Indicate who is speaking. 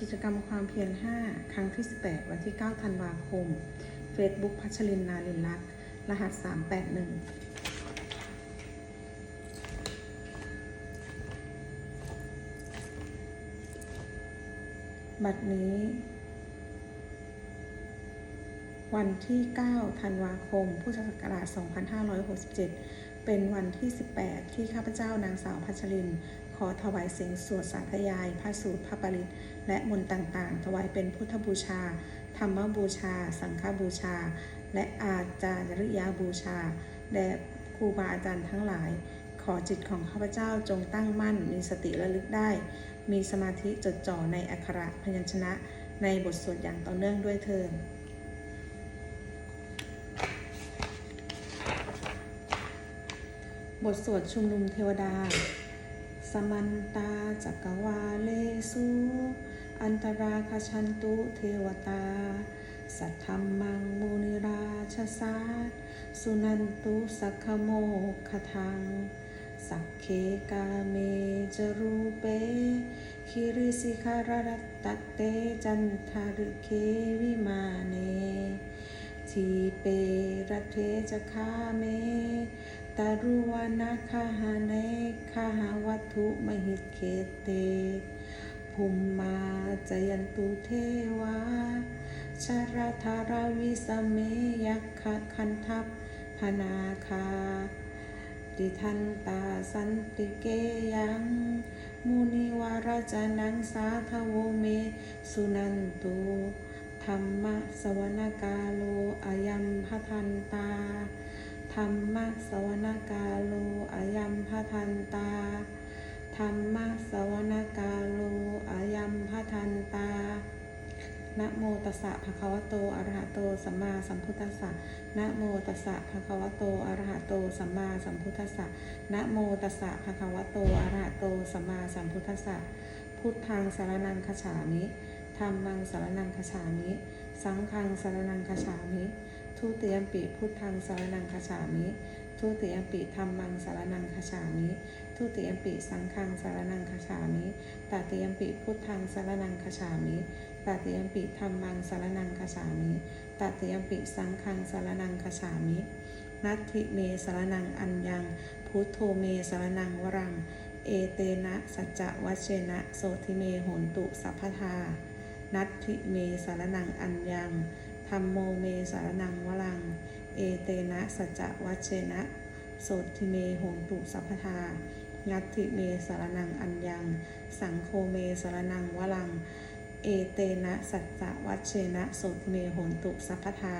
Speaker 1: กิจกรรมความเพียร 5 ครั้งที่ 18 วันที่ 9 ธันวาคม Facebook พัชรินนาลินลักษณ์รหัส 381บัดนี้ วันที่ 9 ธันวาคม พุทธศักราช 2567 เป็นวันที่ 18 ที่ข้าพเจ้านางสาวพัชริน อถวายเสียงสวดสาธยายพระสูตรพระปริตและมนต์ต่างๆ ถวายเป็นพุทธบูชา ธรรมบูชา สังฆบูชา และอาจาริยาบูชา แด่ครูบาอาจารย์ทั้งหลาย ขอจิตของข้าพเจ้าจงตั้งมั่น มีสติระลึกได้ มีสมาธิจดจ่อในอักขระพยัญชนะ ในบทสวดอย่างต่อเนื่องด้วยเทินบทสวดชุมนุมเทวดา สมันตาจักวาเลสุอันตราคชันตุเทวตา สัทธรรมังมุนิราชสาสุนันตุสักขโมคทัง สักเคกาเมจรูเป คิริสิคารรัตตเตจันทารุเควิมาเน ทีเปรเทจคาเม ตารุวานาคาหาเนคาหาวัตถุมหิตเขเตภุมมาจยันตุเทวาชาราธาราวิสเมยักขะคันทัพพนาคาดิทันตาสันติเกยังมุนิวาราจานังสาทโวเม สุนันตุธรรมะสวนกาโลอายัมพทันตา ธรรมะสวนกาโลอายัมพทันตา ธรรมะสวนกาโลอายัมพทันตา นะโมตัสสะภะคะวะโตอะระหะโตสัมมาสัมพุทธัสสะ นะโมตัสสะภะคะวะโตอะระหะโตสัมมาสัมพุทธัสสะ นะโมตัสสะภะคะวะโตอะระหะโตสัมมาสัมพุทธัสสะ พุทธังสารนังคฉามิธรรมังสารนังคฉามิ สังฆังสารนังคฉามิ ทุติยมปิพุทธังสารนังคาฉามิ ทุติยมปิธรรมังสารนังคาฉามิ ทุติยมปิสังฆังสารนังคาฉามิตติยมปิพุทธังสารนังคาฉามิตติยมปิธรรมังสารนังคาฉามิตติยมปิสังฆังสารนังคาฉามินัตถิเมสารนังอัญญัง พุทโธเมสารนังวรัง เอเตนะสัจจะวัชเชนะ โสทิเมโหนตุสัพพทานัตถิเมสารนังอัญญัง ธรรมโมเมสารนังวลัง เอเตนะสัจวัชเชนะโสทิเมหงตุสัพพทางัตติเมสารนังอัญญัง สังโคเมสารนังวลัง เอเตนะสัจวัชเชนะโสทิเมหงตุสัพพทา